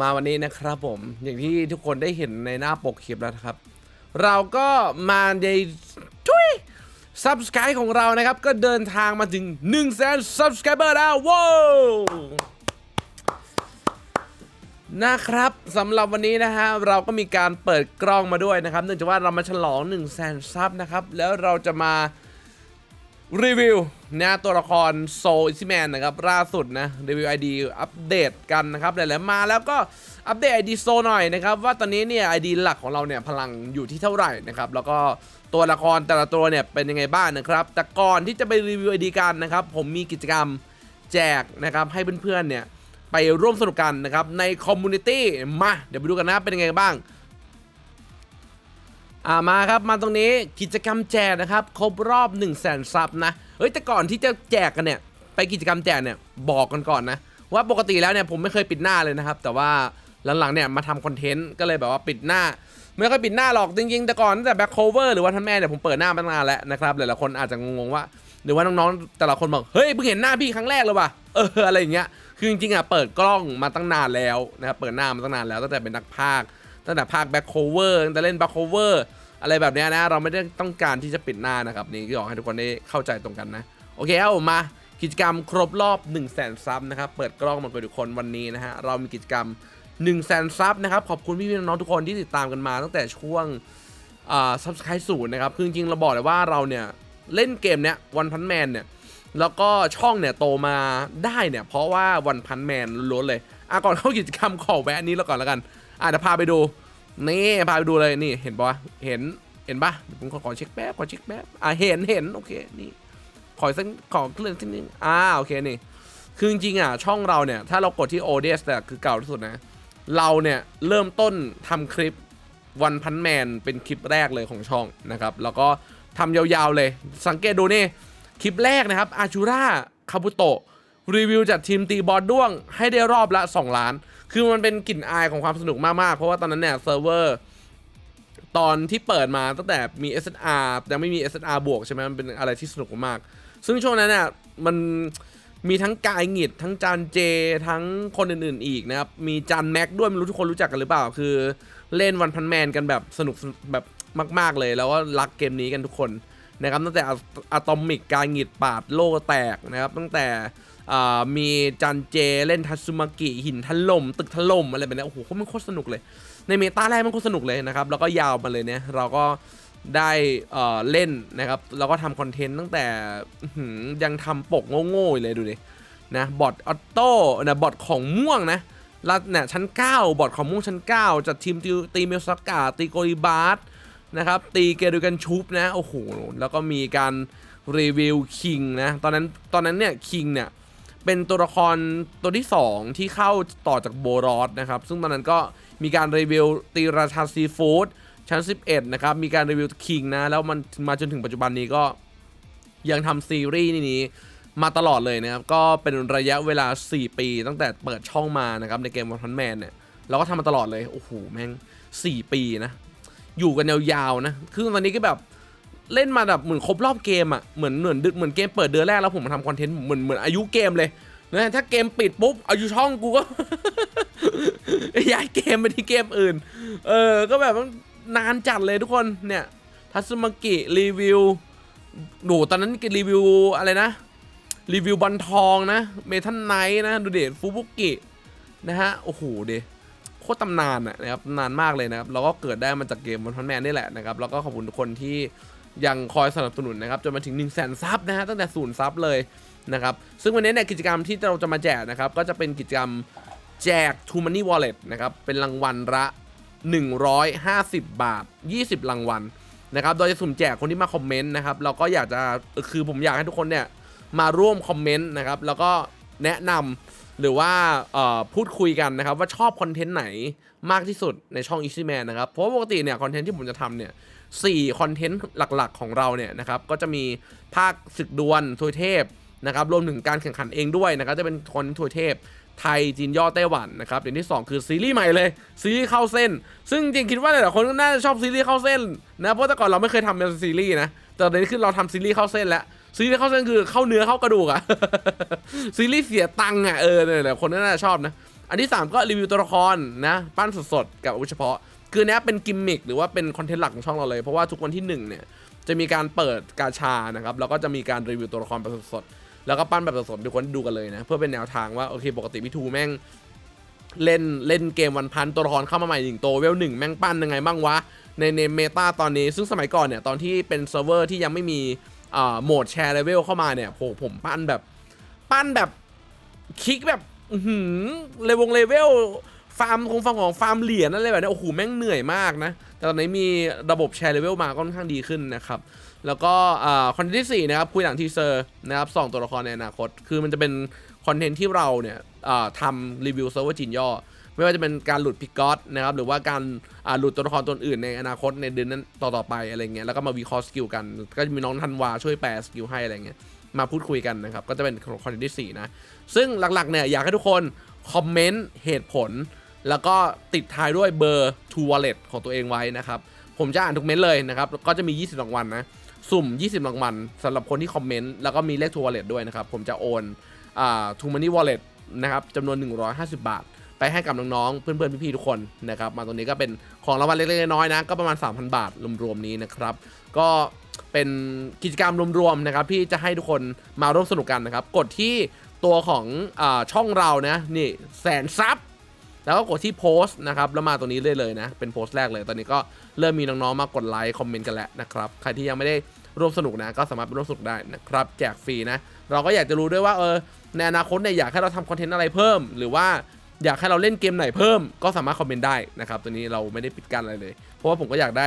มาวันนี้นะครับผม อย่างที่ทุกคนได้เห็นในหน้าปกคลิปแล้วครับ เราก็มาในทุย Subscribe ของเรานะครับ ก็เดินทางมาถึง1 0 0 0 0แสน Subscriber แล้วว้าวนะครับสำหรับวันนี้นะฮะเราก็มีการเปิดกล้องมาด้วยนะครับ เนื่องจากว่าเรามาฉลอง1 0 0 0 0แสนซับนะครับ แล้วเราจะมา รีวิวนะตัวละครโซอิซิแมนนะครับล่าสุดนะรีวิว ID อัปเดตกันนะครับหลายๆมาแล้วก็อัปเดต ID โซหน่อยนะครับว่าตอนนี้เนี่ย ID หลักของเราเนี่ยพลังอยู่ที่เท่าไหร่นะครับแล้วก็ตัวละครแต่ละตัวเนี่ยเป็นยังไงบ้างนะครับ แต่ก่อนที่จะไปรีวิว ID กันนะครับผมมีกิจกรรมแจกนะครับให้เพื่อนๆเนี่ยไปร่วมสนุกกันนะครับในคอมมูนิตี้มาเดี๋ยวไปดูกันนะเป็นยังไงบ้าง อ่ามาครับมาตรงนี้กิจกรรมแจกนะครับ ครบรอบ 1 0 0 0 0แสนซับนะเฮ้ยแต่ก่อนที่จะแจกกันเนี่ย ไปกิจกรรมแจกเนี่ยบอกกันก่อนนะ ว่าปกติแล้วเนี่ยผมไม่เคยปิดหน้าเลยนะครับ แต่ว่าหลังๆเนี่ยมาทำคอนเทนต์ก็เลยแบบว่าปิดหน้า ไม่ค่อยปิดหน้าหรอกจริงๆแต่ก่อนตั้งแต่แบ็คโคเวอร์หรือว่าท่านแม่เนี่ยผมเปิดหน้ามาตั้งนานแล้วนะครับหลายๆคนอาจจะงงๆว่า หรือว่าน้องๆแต่ละคนบอกเฮ้ยเพิ่งเห็นหน้าพี่ครั้งแรกเลยว่ะเอออะไรอย่างเงี้ยคือจริงๆอะเปิดกล้องมาตั้งนานแล้วนะครับเปิดหน้ามาตั้งนานแล้วตั้งแต่เป็นนักพากตั้งแต่พากแบ็คโคเวอร์ตั้งแต่เล่นแบ็คโคเวอร์ อะไรแบบนี้นะเราไม่ได้ต้องการที่จะปิดหน้านะครับนี่ก็อยากให้ทุกคนได้เข้าใจตรงกันนะโอเคครับผมากิจกรรมครบรอบ 1 0 0 0 0แสนซับนะครับเปิดกล้องมาคุยทุกคนวันนี้นะฮะเรามีกิจกรรม 1 0 0 0 0แสนซับนะครับขอบคุณพี่ๆน้องๆทุกคนที่ติดตามกันมา ตั้งแต่ช่วงอ่าซับสไครต์ศูนย์นะครับคือจริงๆเราบอกเลยว่าเราเนี่ยเล่นเกมเนี้ยวันพันแมนเนี่ยแล้วก็ช่องเนี่ยโตมาได้เนี่ยเพราะว่าวันพันแมนล้วนเลยอะก่อนเข้ากิจกรรมขอแวะอันนี้แล้วก่อนแล้วกันอะเดี๋ยวพาไปดู นี่พาไปดูเลยนี่เห็นปะเห็นเห็นปะผมขอขอเช็คแป๊บขอเช็คแป๊บอะเห็นเห็นโอเคนี่ขอสักขอเคลื่อนสักนิดอ่าโอเคนี่คือจริงๆอะช่องเราเนี่ยถ้าเรากดที่ ODS แต่คือเก่าที่สุดนะ เราเนี่ยเริ่มต้นทำคลิปวันพันแมนเป็นคลิปแรกเลยของช่องนะครับ แล้วก็ทำยาวๆเลย สังเกตดูนี่ คลิปแรกนะครับอาชูราคาบุโตรีวิวจากทีมตีบอลด้วงให้ได้รอบละ 2 ล้าน คือมันเป็นกลิ่นอายของความสนุกมากๆ เพราะว่าตอนนั้นเนี่ยเซิร์ฟเวอร์ตอนที่เปิดมาตั้งแต่มี SSR ยังไม่มี SSR บวกใช่ไหมมันเป็นอะไรที่สนุกมาก ซึ่งช่วงนั้นเนี่ยมันมีทั้งกายหงิดทั้งจานเจ ทั้งคนอื่นๆอีกนะครับ มีจานแม็กด้วยไม่รู้ทุกคนรู้จักกันหรือเปล่า คือเล่นวันพันแมนกันแบบสนุกแบบมาก ๆ เลย แล้วก็รักเกมนี้กันทุกคนนะครับตั้งแต่อะตอมิกการหงิดปาดโลกแตกนะครับตั้งแต่ มีจันเจเล่นทัตสึมากิหินถล่มตึกถล่มอะไรแบบนี้โอ้โหมันโคตรสนุกเลย ในเมตาแรกมันโคตรสนุกเลยนะครับ แล้วก็ยาวมาเลยเนี่ยเราก็ได้เล่นนะครับแล้วก็ทำคอนเทนต์ตั้งแต่ยังทำปกโง่ๆเลยดูดินะบอทออโต้นะบอทของม่วงนะแล้วเนี่ยชั้น 9 บอทของม่วงชั้น 9 จัดทีมตีตีเมลสกาตีโกริบาร์นะครับ ตีเกดูกันชุบนะ โอ้โห แล้วก็มีการรีวิวคิงนะ ตอนนั้นตอนนั้นเนี่ยคิงเนี่ย เป็นตัวละครตัวที่ 2 ที่เข้าต่อจากโบรอสนะครับ ซึ่งตอนนั้นก็มีการรีวิวตีราชาซีฟู้ดชั้น 11 นะครับ มีการรีวิวคิงนะ แล้วมันมาจนถึงปัจจุบันนี้ก็ยังทำซีรีส์นี้มาตลอดเลยนะครับ ก็เป็นระยะเวลา 4 ปี ตั้งแต่เปิดช่องมานะครับ ในเกมวันพันแมนเนี่ยเราก็ทำมาตลอดเลย โอ้โห แม่ง 4 ปีนะ อยู่กันยาวๆนะ คือตอนนี้ก็แบบ เล่นมาแบบเหมือนครบรอบเกมอะ่ะเหมือนเหมือนเหมือนเกมเปิดเดือนแรกแล้วผมมาทำคอนเทนต์เหมือนเหมือนอายุเกมเลยนะถ้าเกมปิดปุ๊บอายุช่องกูก็ย้ายเกมไปที่เกมอื่น เออก็แบบนานจัดเลยทุกคนเนี่ยทัตสึมกิรีวิวดูตอนนั้นกิรีวิวอะไรนะ รีวิวบอลทองนะเมทัลไนท์นะดูเดชฟูบุกินะฮะโอ้โหเดโคตรตำนานนะครับนานมากเลยนะครับแล้วก็เกิดได้มาจากเกมบอลพันแมนนี่แหละนะครับแล้วก็ขอบคุณทุกคนที่ ยังคอยสนับสนุนนะครับจนมาถึง1นึ่งแสนซับนะฮะตั้งแต่ศูนย์ซับเลยนะครับซึ่งวันนี้เนี่ยกิจกรรมที่เราจะมาแจกนะครับก็จะเป็นกิจกรรมแจก True Money Wallet นะครับเป็นรางวัลละ 150 บาท 20 รางวัลนะครับโดยจะสุ่มแจกคนที่มาคอมเมนต์นะครับแล้วก็อยากจะคือผมอยากให้ทุกคนเนี่ยมาร่วมคอมเมนต์นะครับแล้วก็แนะนำหรือว่าพูดคุยกันนะครับว่าชอบคอนเทนต์ไหนมากที่สุดในช่อง Easy Man นะครับเพราะปกติเนี่ยคอนเทนต์ที่ผมจะทำเนี่ย สี่คอนเทนต์หลักๆของเราเนี่ยนะครับก็จะมีภาคศึกดวลทวยเทพนะครับรวมถึงการแข่งขันเองด้วยนะครับจะเป็นคอนเทนต์ทวยเทพไทยจีนย่อไต้หวันนะครับอย่างที่ 2 คือซีรีส์ใหม่เลยซีรีส์เข้าเส้น ซึ่งจริงๆคิดว่าหลายๆคนก็น่าจะชอบซีรีส์เข้าเส้นนะเพราะแต่ก่อนเราไม่เคยทำเป็นซีรีส์นะแต่ตอนนี้คือเราทำซีรีส์เข้าเส้นแล้วซีรีส์เข้าเส้นคือเข้าเนื้อเข้ากระดูกอะซีรีส์เสียตังค์อะเออเนี่ยหละคนน่าจะชอบนะ อันที่ 3 ก็รีวิวตัวละครนะ ปั้นสดๆกับอาวุเฉพาะ คือเนี้ยเป็นกิมมิคหรือว่าเป็นคอนเทนต์หลักของช่องเราเลย เพราะว่าทุกวันที่ 1 เนี่ย จะมีการเปิดกาชานะครับ แล้วก็จะมีการรีวิวตัวละครแบบสดๆแล้วก็ปั้นแบบสดๆทุกคนดูกันเลยนะ เพื่อเป็นแนวทางว่าโอเค ปกติพี่ทูแม่งเล่นเล่นเกมวันพันตัวละครเข้ามาใหม่หนึ่งตัวเวลหนึ่งแม่งปั้นยังไงบ้างวะในในเมตาตอนนี้ซึ่งสมัยก่อนเนี่ยตอนที่เป็นเซิร์ฟเวอร์ที่ยังไม่มีอ่าโหมดแชร์เลเวลเข้ามาเนี่ยโหผมปั้นแบบ ปั้นแบบคลิกแบบหือเลวงเลเวล ฟาร์มคงฟาร์มของฟาร์มเหรียญอะไรแบบนี้โอ้โหแม่งเหนื่อยมากนะ แต่ตอนนี้มีระบบแชร์เลเวลมาก็ค่อนข้างดีขึ้นนะครับ แล้วก็คอนเทนต์ที่4นะครับคุยหลังทีเซอร์นะครับสองตัวละครในอนาคต คือมันจะเป็นคอนเทนต์ที่เราเนี่ยทำรีวิวเซิร์ฟเวอร์จีนย่อ ไม่ว่าจะเป็นการหลุดพิกอตนะครับ หรือว่าการหลุดตัวละครตัวอื่นในอนาคตในเดือนนั้นต่อๆไปอะไรเงี้ย แล้วก็มาวิเคราะห์สกิลกัน ก็จะมีน้องธันวาช่วยแปลสกิลให้อะไรเงี้ย มาพูดคุยกันนะครับ ก็จะเป็นคอนเทนต์ที่4นะ ซึ่งหลักๆเนี่ยอยากให้ทุกคนคอมเมนต์เหตุผล แล้วก็ติดท้ายด้วยเบอร์ True Wallet ของตัวเองไว้นะครับ ผมจะอ่านทุกเม้นเลยนะครับ ก็จะมี 20รางวัลนะสุ่ม 20รางวัลสำหรับคนที่คอมเมนต์แล้วก็มีเลข True Wallet ด้วยนะครับ ผมจะโอนอ่า True Money Wallet นะครับจำนวน 150 บาท ไปให้กับน้องๆ เพื่อนๆ พี่ๆ ทุกคนนะครับ มาตรงนี้ก็เป็นของรางวัลเล็กๆ น้อยๆ นะ ก็ประมาณ 3,000 บาทรวมๆ นี้นะครับ ก็เป็นกิจกรรมรวมๆ นะครับที่จะให้ทุกคนมาร่วมสนุกกันนะครับ กดที่ตัวของอช่องเรานะนี่แสนซับ แล้วก็กดที่โพสต์นะครับแล้วมาตรงนี้เลยเลยนะ เป็นโพสต์แรกเลย ตอนนี้ก็เริ่มมีน้องๆมากดไลค์คอมเมนต์กันแล้วนะครับ ใครที่ยังไม่ได้ร่วมสนุกนะ ก็สามารถร่วมสนุกได้นะครับ แจกฟรีนะ เราก็อยากจะรู้ด้วยว่าเออในอนาคตเนี่ยอยากให้เราทำคอนเทนต์อะไรเพิ่ม หรือว่าอยากให้เราเล่นเกมไหนเพิ่ม ก็สามารถคอมเมนต์ได้นะครับตัวนี้เราไม่ได้ปิดกั้นอะไรเลย เพราะว่าผมก็อยากได้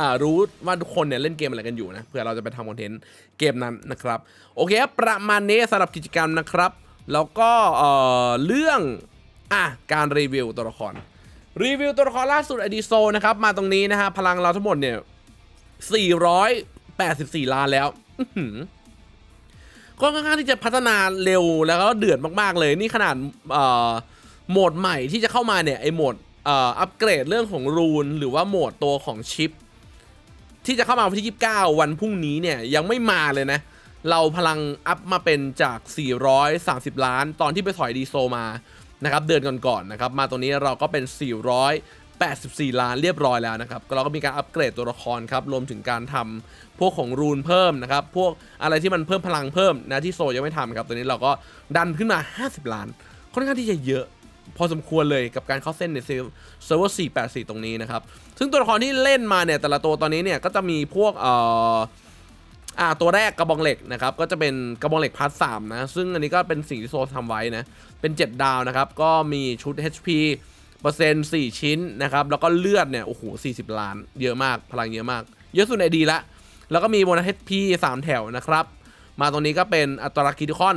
อ่ารู้ว่าทุกคนเนี่ยเล่นเกมอะไรกันอยู่นะเพื่อเราจะไปทำคอนเทนต์เกมนั้นนะครับโอเคประมาณนี้สำหรับกิจกรรมนะครับ แล้วก็เอ่อเรื่อง อะการรีวิวตัวละคร รีวิวตัวละครล่าสุดอดีโซนะครับ มาตรงนี้นะฮะ พลังเราทั้งหมดเนี่ย 484 ล้านแล้วก็ค่อนข้างที่จะพัฒนาเร็วแล้วก็เดือดมากๆเลย นี่ขนาดโหมดใหม่ที่จะเข้ามาเนี่ยไอโหมดอัปเกรดเรื่องของรูน หรือว่าโหมดตัวของชิป ที่จะเข้ามาวันที่ 29 วันพรุ่งนี้เนี่ยยังไม่มาเลยนะ เราพลังอัพมาเป็นจาก 430 ล้าน ตอนที่ไปถอยดีโซมา นะครับเดือนก่อนๆนะครับมาตรงนี้เราก็เป็น 484 ล้านเรียบร้อยแล้วนะครับเราก็มีการอัปเกรดตัวละครครับรวมถึงการทำพวกของรูนเพิ่มนะครับพวกอะไรที่มันเพิ่มพลังเพิ่มนะที่โซยังไม่ทำครับตัวนี้เราก็ดันขึ้นมา 50 ล้าน ค่อนข้างที่จะเยอะพอสมควรเลยกับการเข้าเส้นในเซิร์ฟเวอร์484 ตรงนี้นะครับ ซึ่งตัวละครที่เล่นมาเนี่ยแต่ละตัวตอนนี้เนี่ยก็จะมีพวกเอ่อ อ่าตัวแรกกระบองเหล็กนะครับก็จะเป็นกระบองเหล็กพาร์ทสามนะซึ่งอันนี้ก็เป็นสิ่งที่โซทำไว้นะเป็น 7 ดาวนะครับก็มีชุด HP เปอร์เซ็นต์4ชิ้นนะครับแล้วก็เลือดเนี่ยโอ้โห40ล้าน เยอะมากพลังเยอะมาก เยอะสุดในดีละแล้วก็มีโบนัส HP 3 แถวนะครับ มาตรงนี้ก็เป็นอัตราคิติคอน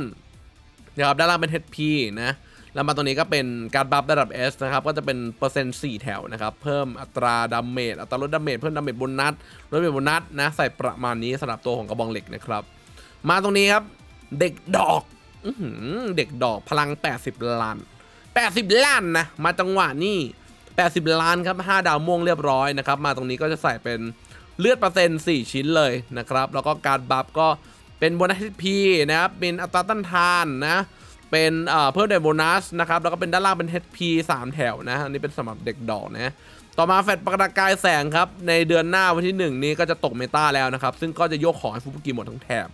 นะครับด้านล่างเป็น HP นะ แล้วมาตรงนี้ก็เป็นการบัฟระดับ S นะครับก็จะเป็นเปอร์เซ็นต์4แถวนะครับเพิ่มอัตราดาเมจอัตราลดดาเมจเพิ่มดาเมจบนนัดลดดาเมจบนนัดนะใส่ประมาณนี้สำหรับตัวของกระบองเหล็กนะครับมาตรงนี้ครับเด็กดอกอเด็กดอกพลัง 80 ล้าน 80 ล้านนะมาจังหวะนี้80 ล้านครับ 5 ดาวม่วงเรียบร้อยนะครับ มาตรงนี้ก็จะใส่เป็นเลือดเปอร์เซ็นต์ 4 ชิ้นเลยนะครับ แล้วก็การบัฟก็เป็นโบนัสพีนะครับ เป็นอัตราต้านทานนะ เป็นเพิ่มได้โบนัสนะครับ แล้วก็เป็นด้านล่างเป็น HP 3 แถวนะอันนี้เป็นสำหรับเด็กดอกนะต่อมาแฟดประกายแสงครับ ในเดือนหน้าวันที่ 1 นี้ก็จะตกเมตาแล้วนะครับ ซึ่งก็จะโยกของให้ฟุบุกิหมดทั้งแถบ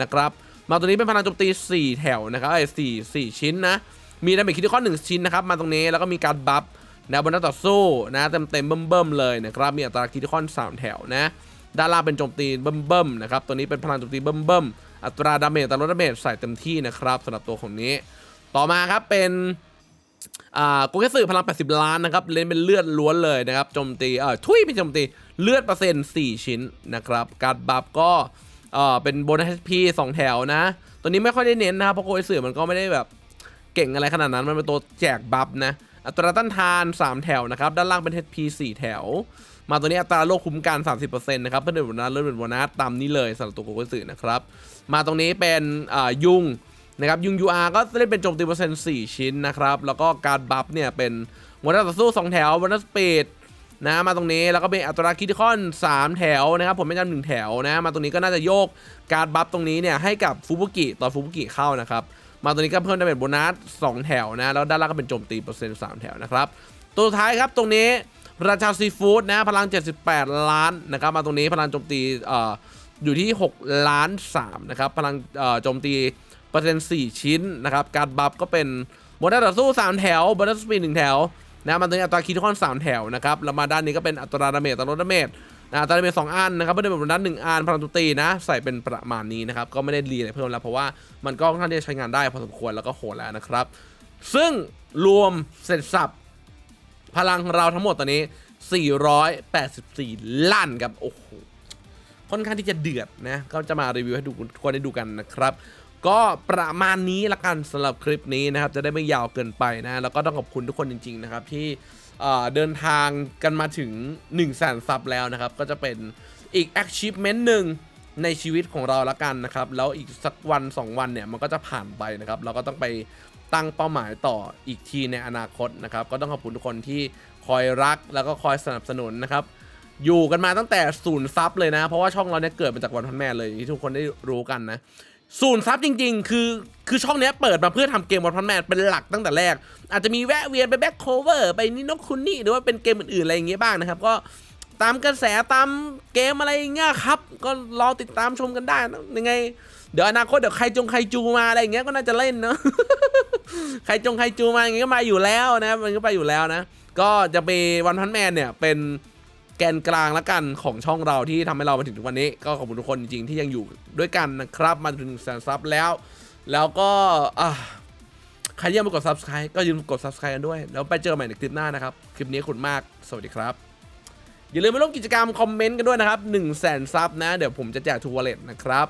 นะครับมาตัวนี้เป็นพลังโจมตี 4 แถวนะครับไอ้สี่สี่ชิ้นนะ มีดาเมจคิดข้อหนึ่งชิ้นนะครับ มาตรงนี้แล้วก็มีการบัฟนะบนหน้าต่อสู้นะเต็มเต็มๆเบิ่มๆเลยนะครับ มีอัตราคิดข้อสามแถวนะด้านล่างเป็นโจมตีเบิ่มๆนะครับตัวนี้เป็นพลังโจมตีเบิ่มๆ อัตราดาเมจอัตราลดดาเมจใส่เต็มที่นะครับสำหรับตัวของนี้ ต่อมาครับเป็นอ่าโกเกสึพลัง 80 ล้านนะครับเล่นเป็นเลือดล้วนเลยนะครับโจมตีเออทุยไม่โจมตีเลือดเปอร์เซ็นต์4ชิ้นนะครับการบัฟก็เออเป็นโบนัส HP 2แถวนะ ตัวนี้ไม่ค่อยได้เน้นนะครับเพราะโกเกสึมันก็ไม่ได้แบบเก่งอะไรขนาดนั้นมันเป็นตัวแจกบัฟนะอัตราต้านทาน 3 แถวนะครับด้านล่างเป็น HP 4 แถว มาตัวนี้อัตราโลกคุ้มกัน 30%นะครับเพื่อเป็นโบนัสเลื่อนเป็นโบนัสตามนี้เลยสำหรับตัวโกเกสึนะครับ มาตรงนี้เป็นยุงนะครับยุง UR ก็เล่นเป็นโจมตีเปอร์เซ็นต์4ชิ้นนะครับ แล้วก็การบัฟเนี่ยเป็นวันนัต่อสู้ 2 แถววันนัสปีดนะมาตรงนี้แล้วก็เป็นอัตราคิดคอน 3 แถวนะครับผมไม่จำหนึ่งแถวนะมาตรงนี้ก็น่าจะโยกการบัฟตรงนี้เนี่ยให้กับฟูบุกิตอนฟูบุกิเข้านะครับมาตรงนี้ก็เพิ่มดาเมจโบนัส 2 แถวนะ แล้วด้านล่างก็เป็นโจมตีเปอร์เซ็นต์3แถวนะครับ ตัวสุดท้ายครับตรงนี้ ราชาซีฟู้ดนะพลัง 78 ล้านนะครับมาตรงนี้พลังโจมตีเอ่ออยู่ที่ 6 ล้าน3นะครับพลังเอ่อโจมตีเปอร์เซ็นต์4ชิ้นนะครับการบัฟก็เป็นโบนัสต่อสู้ 3 แถวโบนัสสปีด1แถวนะมันตัวนี้อัตราคิดคอนสามแถวนะครับแล้วมาด้านนี้ก็เป็นอัตราดาเมจตราลดดาเมจนะอัตราดาเมจสองอันนะครับไม่ได้เป็นด้านหนึ่งอันพลังตุตีนะใส่เป็นประมาณนี้นะครับก็ไม่ได้รีอะไรเพิ่มแล้วเพราะว่ามันก็ค่อนข้างที่จะใช้งานได้พอสมควรแล้วก็โหดแล้วนะครับซึ่งรวมเสร็จสับ พลังของเราทั้งหมดตอนนี้ 484 ล้านครับ โอ้โห ค่อนข้างที่จะเดือดนะ ก็จะมารีวิวให้ดูทุกคนได้ดูกันนะครับก็ประมาณนี้ละกันสำหรับคลิปนี้นะครับ จะได้ไม่ยาวเกินไปนะ แล้วก็ต้องขอบคุณทุกคนจริง ๆ นะครับ ที่เดินทางกันมาถึง1นึ่งแสนซับแล้วนะครับ ก็จะเป็นอีก achievement หนึ่งในชีวิตของเราละกันนะครับ แล้วอีกสักวัน 2 วันเนี่ย มันก็จะผ่านไปนะครับ เราก็ต้องไป ตั้งเป้าหมายต่ออีกทีในอนาคตนะครับ ก็ต้องขอบคุณทุกคนที่คอยรักแล้วก็คอยสนับสนุนนะครับ อยู่กันมาตั้งแต่ศูนย์ซับเลยนะ เพราะว่าช่องเราเนี่ยเกิดมาจากวันพันแม่เลยที่ทุกคนได้รู้กันนะศูนย์ซับจริง ๆ คือคือช่องเนี้ยเปิดมาเพื่อทำเกมวันพันแม่เป็นหลักตั้งแต่แรก อาจจะมีแวะเวียนไปแบ็คโคเวอร์ไปนี่นกคุณนี่หรือว่าเป็นเกมอื่นๆอะไรอย่างเงี้ยบ้างนะครับ ก็ตามกระแสตามเกมอะไรเงี้ยครับ ก็รอติดตามชมกันได้นะยังไง เดี๋ยวอนาคตเดี๋ยวใครจงใครจูมาอะไรอย่างเงี้ยก็น่าจะเล่นเนาะใครจงใครจูมาอย่างเงี้ยก็มาอยู่แล้วนะมันก็ไปอยู่แล้วนะ ก็จะไปวันพันแมนเนี่ยเป็นแกนกลางละกันของช่องเราที่ทำให้เรามาถึงทุกวันนี้ ก็ขอบคุณทุกคนจริงๆที่ยังอยู่ด้วยกันนะครับมาถึงแสนซับแล้ว แล้วก็ใครยังไม่กด subscribe ก็ยืมกด subscribe กันด้วย แล้วไปเจอใหม่ในคลิปหน้านะครับ คลิปนี้ขอบคุณมากสวัสดีครับ อย่าลืมมาร่วมกิจกรรมคอมเมนต์กันด้วยนะครับ1 0 0 0 0 0ซับนะ เดี๋ยวผมจะแจกทูวอลเล็ตนะครับ